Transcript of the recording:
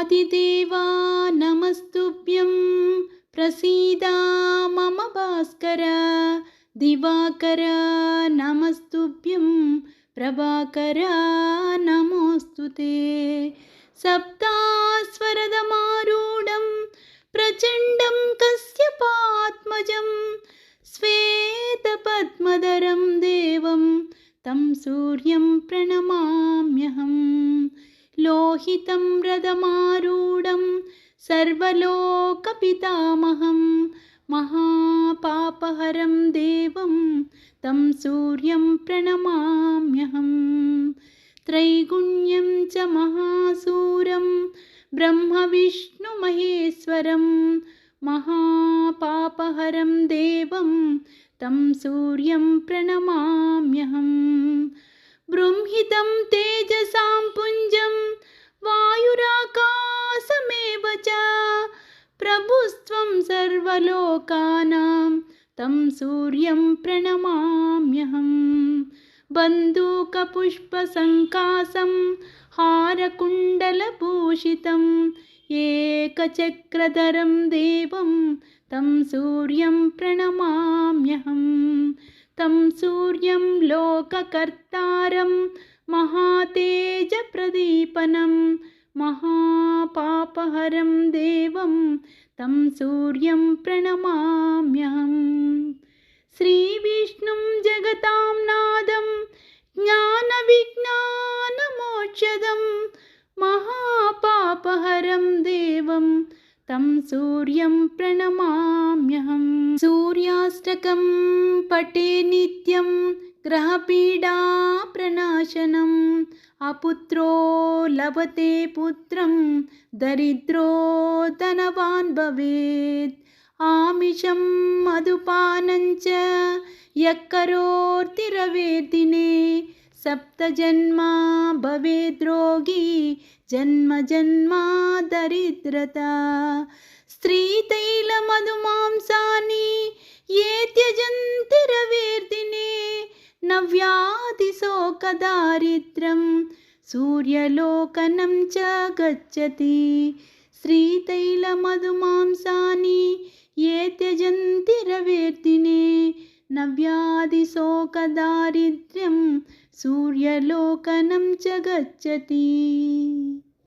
ఆదిదేవా నమస్తుభ్యం. ప్రసీదా మమ భాస్కర. దివాకర నమస్తుభ్యం. ప్రభాకర నమోస్తు సప్తాస్వరదమారూఢం ప్రచండం కశ్యపాత్మజం. శ్వేతపద్మధరం దేవం తం సూర్యం ప్రణమామ్యహం. లోహితం రథమా सर्वलोकपितामहं महापापहरं देवं तं सूर्यं प्रणमाम्यहम्। त्रैगुण्यं च महासूरं ब्रह्मविष्णुमहेश्वरं महापापहरं देवं तं सूर्यं प्रणमाम्यहम्। बृंहितं तेजसां पुञ्जं वायुराकाशमेव च प्रभुस्त्वं सर्वलोकानां तं सूर्यं प्रणमाम्यहम्। बन्दूकपुष्पसङ्कासं हारकुण्डलभूषितम् एकचक्रधरं देवं तं सूर्यं प्रणमाम्यहम्। तं सूर्यं लोककर्तारं महातेजप्रदीपनं महापापहरं देवं तं सूर्यं प्रणमाम्यहम् श्रीविष्णुं जगतां नादं ज्ञानविज्ञानमोक्षदं महापापहरं देवं तं सूर्यं प्रणमाम्यहं। सूर्याष्टकं पटे नित्यं ग्रहपीडाप्रणाशनम् अपुत्रो लभते पुत्रं दरिद्रो धनवान् भवेत्। आमिषं मधुपानञ्च यः करोतिरवेदिने सप्तजन्मा भवेद्रोगी जन्म जन्मा दरिद्रता। स्त्रीतैलमधुमांसानि न व्याधिशोकदारिद्र्यं सूर्यलोकनं च गच्छति। श्रीतैलमधुमांसानि ये त्यजन्तिरवेर्दिने न व्याधिशोकदारिद्र्यं सूर्यलोकनं च गच्छति